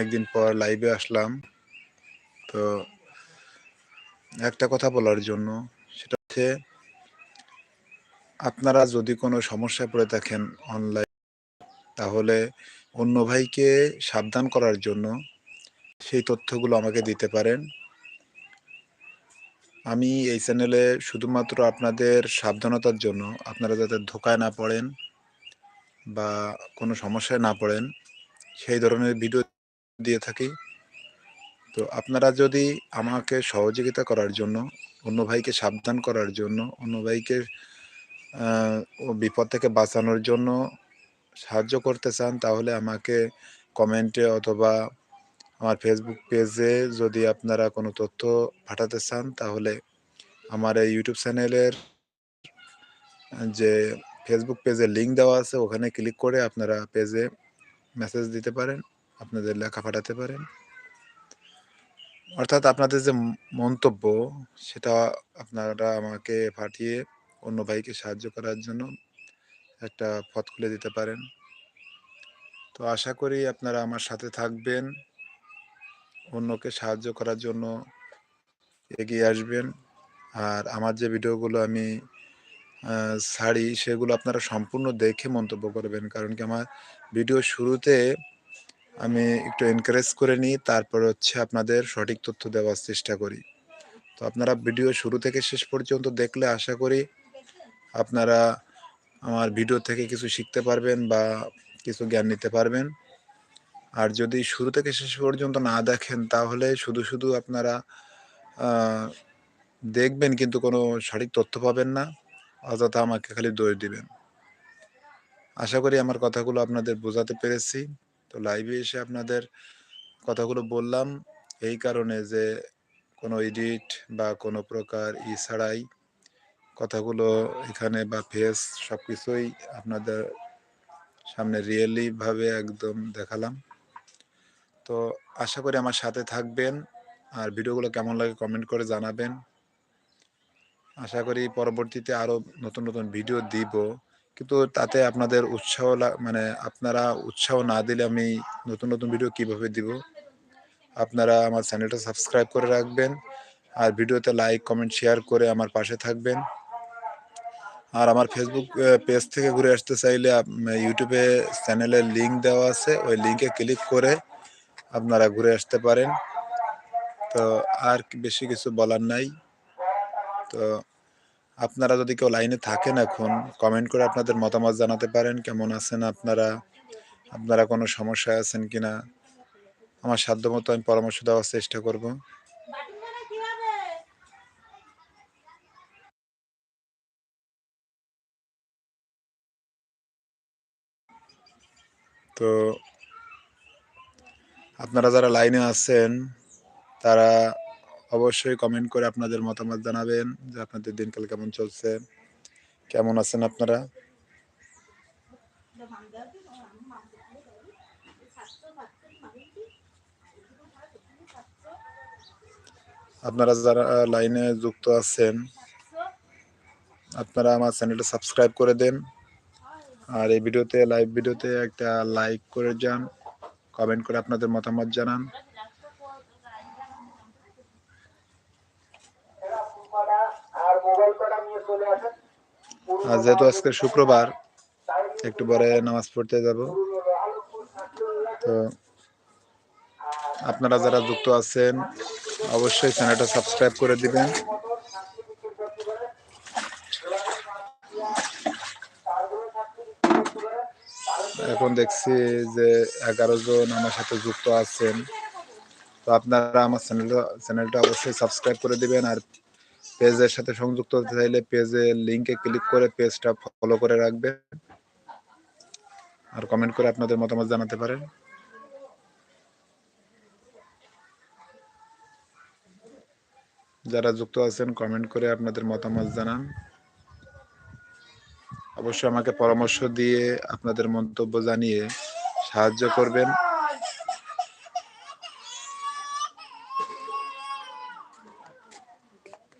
একদিন পর লাইভে আসলাম। তো একটা কথা বলার জন্য, সেটা হচ্ছে, আপনারা যদি কোনো সমস্যায় পড়ে থাকেন অনলাইন তাহলে অন্য ভাইকে সাবধান করার জন্য সেই তথ্যগুলো আমাকে দিতে পারেন। আমি এই চ্যানেলে শুধুমাত্র আপনাদের সাবধানতার জন্য, আপনারা যাতে ধোকায় না পড়েন বা কোনো সমস্যায় না পড়েন, সেই ধরনের ভিডিও দিয়ে থাকি। তো আপনারা যদি আমাকে সহযোগিতা করার জন্য, অন্য ভাইকে সাবধান করার জন্য, অন্য ভাইকে বিপদ থেকে বাঁচানোর জন্য সাহায্য করতে চান, তাহলে আমাকে কমেন্টে অথবা আমার ফেসবুক পেজে যদি আপনারা কোনো তথ্য পাঠাতে চান, তাহলে আমার এই ইউটিউব চ্যানেলের যে ফেসবুক পেজে লিঙ্ক দেওয়া আছে, ওখানে ক্লিক করে আপনারা পেজে মেসেজ দিতে পারেন। আপনাদের লেখা পাঠাতে পারেন। অর্থাৎ আপনাদের যে মন্তব্য, সেটা আপনারা আমাকে পাঠিয়ে অন্য ভাইকে সাহায্য করার জন্য একটা পথ খুলে দিতে পারেন। তো আশা করি আপনারা আমার সাথে থাকবেন, অন্যকে সাহায্য করার জন্য এগিয়ে আসবেন। আর আমার যে ভিডিওগুলো আমি ছাড়ি, সেগুলো আপনারা সম্পূর্ণ দেখে মন্তব্য করবেন। কারণ কি আমার ভিডিও শুরুতে আমি একটু এনকারেজ করে নিই, তারপর হচ্ছে আপনাদের সঠিক তথ্য দেওয়ার চেষ্টা করি। তো আপনারা ভিডিও শুরু থেকে শেষ পর্যন্ত দেখলে আশা করি আপনারা আমার ভিডিও থেকে কিছু শিখতে পারবেন বা কিছু জ্ঞান নিতে পারবেন। আর যদি শুরু থেকে শেষ পর্যন্ত না দেখেন, তাহলে শুধু শুধু আপনারা দেখবেন কিন্তু কোনো সঠিক তথ্য পাবেন না, অযথা আমাকে খালি দোষ দিবেন। আশা করি আমার কথাগুলো আপনাদের বোঝাতে পেরেছি। তো লাইভে এসে আপনাদের কথাগুলো বললাম। এই কারণে যে কোনো এডিট বা কোনো প্রকার ই ছাড়াই কথাগুলো এখানে বা ফেস সব কিছুই আপনাদের সামনে রিয়েলি ভাবে একদম দেখালাম। তো আশা করি আমার সাথে থাকবেন আর ভিডিওগুলো কেমন লাগে কমেন্ট করে জানাবেন। আশা করি পরবর্তীতে আরও নতুন নতুন ভিডিও দিব। কিন্তু তাতে আপনাদের উৎসাহ মানে আপনারা উৎসাহ না দিলে আমি নতুন নতুন ভিডিও কীভাবে দিব? আপনারা আমার চ্যানেলটা সাবস্ক্রাইব করে রাখবেন আর ভিডিওতে লাইক কমেন্ট শেয়ার করে আমার পাশে থাকবেন। আর আমার ফেসবুক পেজ থেকে ঘুরে আসতে চাইলে ইউটিউবে চ্যানেলের লিংক দেওয়া আছে, ওই লিঙ্কে ক্লিক করে আপনারা ঘুরে আসতে পারেন। তো আর বেশি কিছু বলার নাই। তো আপনারা যদি কেউ লাইনে থাকেন এখন কমেন্ট করে আপনাদের মতামত জানাতে পারেন, কেমন আছেন আপনারা আপনারা কোনো সমস্যায় আছেন কিনা। আমার সাধ্যমতো আমি পরামর্শ দেওয়ার চেষ্টা করব। তো আপনারা যারা লাইনে আছেন, তারা অবশ্যই কমেন্ট করে আপনাদের মতামত জানাবেন যে আপনাদের দিনকাল কেমন চলছে। কেমন আছেন আপনারা? আপনারা যারা লাইনে যুক্ত আছেন, আপনারা আমার চ্যানেলটা সাবস্ক্রাইব করে দেন। আর এই ভিডিওতে লাইভ ভিডিওতে একটা লাইক করে যান কমেন্ট করে আপনাদের মতামত জানান। আর যেহেতু আজকে শুক্রবার, একটু পরে নামাজ পড়তে যাব। তো আপনারা যারা যুক্ত আছেন, অবশ্যই চ্যানেলটা সাবস্ক্রাইব করে দিবেন। এখন দেখছি যে এগারো জন আমার সাথে যুক্ত আছেন। তো আপনারা আমার চ্যানেলটা চ্যানেলটা অবশ্যই সাবস্ক্রাইব করে দিবেন। আর পেজের সাথে সংযুক্ত হতে চাইলে পেজের লিংকে ক্লিক করে পেজটা ফলো করে রাখবেন। আর কমেন্ট করে আপনাদের মতামত জানাতে পারেন। যারা যুক্ত আছেন কমেন্ট করে আপনাদের মতামত জানান। অবশ্যই আমাকে পরামর্শ দিয়ে আপনাদের মন্তব্য জানিয়ে সাহায্য করবেন।